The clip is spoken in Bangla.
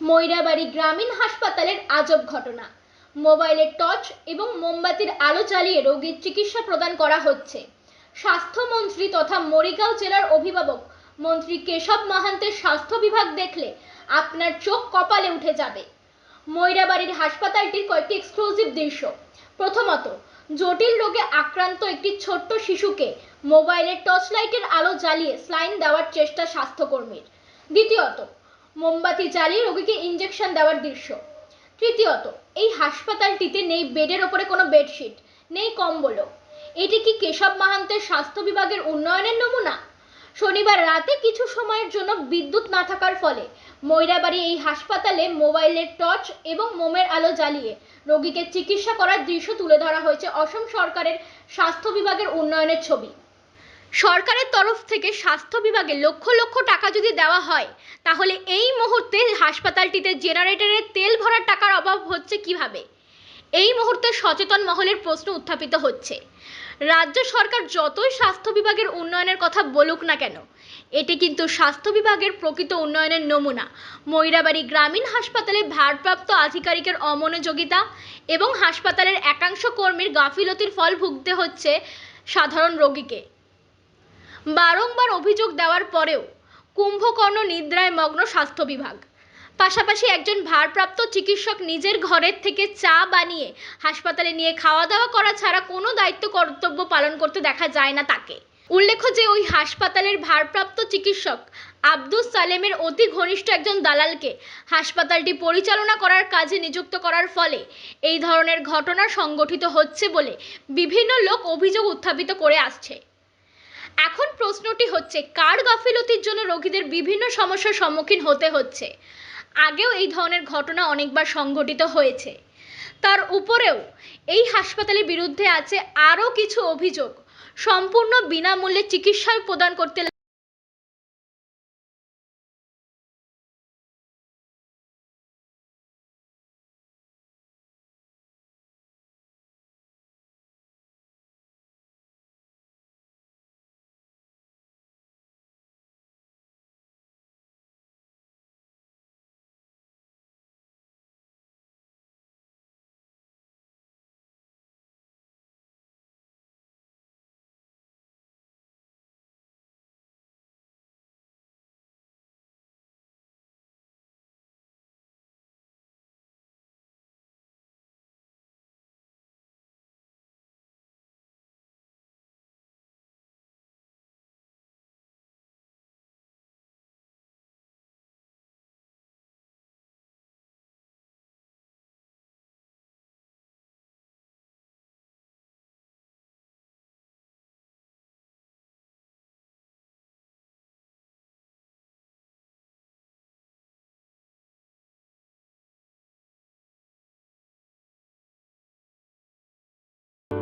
ময়রাবাড়ি গ্রামীণ হাসপাতালের আজব ঘটনা। মোবাইলের টর্চ এবং মোমবাতির আলো জ্বালিয়ে রোগীর চিকিৎসা প্রদান করা হচ্ছে। স্বাস্থ্যমন্ত্রী তথা মরিগাঁও জেলার অভিভাবক মন্ত্রী কেশব মাহান্তের স্বাস্থ্য বিভাগ দেখলে আপনার চোখ কপালে উঠে যাবে। ময়রাবাড়ির হাসপাতালটির কয়েকটি এক্সক্লুসিভ দৃশ্য। প্রথমত, জটিল রোগে আক্রান্ত একটি ছোট্ট শিশুকে মোবাইলের টর্চ লাইটের আলো জ্বালিয়ে স্লাইন দেওয়ার চেষ্টা স্বাস্থ্যকর্মীর। দ্বিতীয়ত মোমবাতি জ্বালিয়ে রোগীকে ইঞ্জেকশন দেওয়ার দৃশ্য। তৃতীয়ত, এই হাসপাতালটিতে নেই বেডের ওপরে কোনো বেডশিট নেই কম্বলও এটি কি কেশব মাহান্তের স্বাস্থ্য বিভাগের উন্নয়নের নমুনা? শনিবার রাতে কিছু সময়ের জন্য বিদ্যুৎ না থাকার ফলে ময়রাবাড়ি এই হাসপাতালে মোবাইলের টর্চ এবং মোমের আলো জ্বালিয়ে রোগীকে চিকিৎসা করার দৃশ্য তুলে ধরা হয়েছে অসম সরকারের স্বাস্থ্য বিভাগের উন্নয়নের ছবি। সরকারের তরফ থেকে স্বাস্থ্য বিভাগে লক্ষ লক্ষ টাকা যদি দেওয়া হয়, তাহলে এই মুহূর্তে হাসপাতালটিতে জেনারেটরের তেল ভরার টাকার অভাব হচ্ছে কীভাবে? এই মুহূর্তে সচেতন মহলের প্রশ্ন উত্থাপিত হচ্ছে। রাজ্য সরকার যতই স্বাস্থ্য বিভাগের উন্নয়নের কথা বলুক না কেন, এটি কিন্তু স্বাস্থ্য বিভাগের প্রকৃত উন্নয়নের নমুনা। ময়রাবাড়ি গ্রামীণ হাসপাতালে ভারপ্রাপ্ত আধিকারিকের অমনোযোগিতা এবং হাসপাতালের একাংশ কর্মীর গাফিলতির ফল ভুগতে হচ্ছে সাধারণ রোগীকে। বারংবার অভিযোগ দেওয়ার পরেও কুম্ভকর্ণ নিদ্রায় মগ্ন স্বাস্থ্য বিভাগ। পাশাপাশি একজন ভারপ্রাপ্ত চিকিৎসক নিজের ঘরের থেকে চা বানিয়ে হাসপাতালে নিয়ে খাওয়া দাওয়া করা ছাড়া কোনো দায়িত্ব কর্তব্য পালন করতে দেখা যায় না তাকে। উল্লেখ্য যে ওই হাসপাতালের ভারপ্রাপ্ত চিকিৎসক আব্দুস সালেমের অতি ঘনিষ্ঠ একজন দালালকে হাসপাতালটি পরিচালনা করার কাজে নিযুক্ত করার ফলে এই ধরনের ঘটনা সংগঠিত হচ্ছে বলে বিভিন্ন লোক অভিযোগ উত্থাপিত করে আসছে। এখন প্রশ্নটি হচ্ছে, কার গাফিলতির জন্য রোগীদের বিভিন্ন সমস্যার সম্মুখীন হতে হচ্ছে? আগেও এই ধরনের ঘটনা অনেকবার সংঘটিত হয়েছে। তার উপরেও এই হাসপাতালের বিরুদ্ধে আছে আরও কিছু অভিযোগ। সম্পূর্ণ বিনামূল্যে চিকিৎসা প্রদান করতে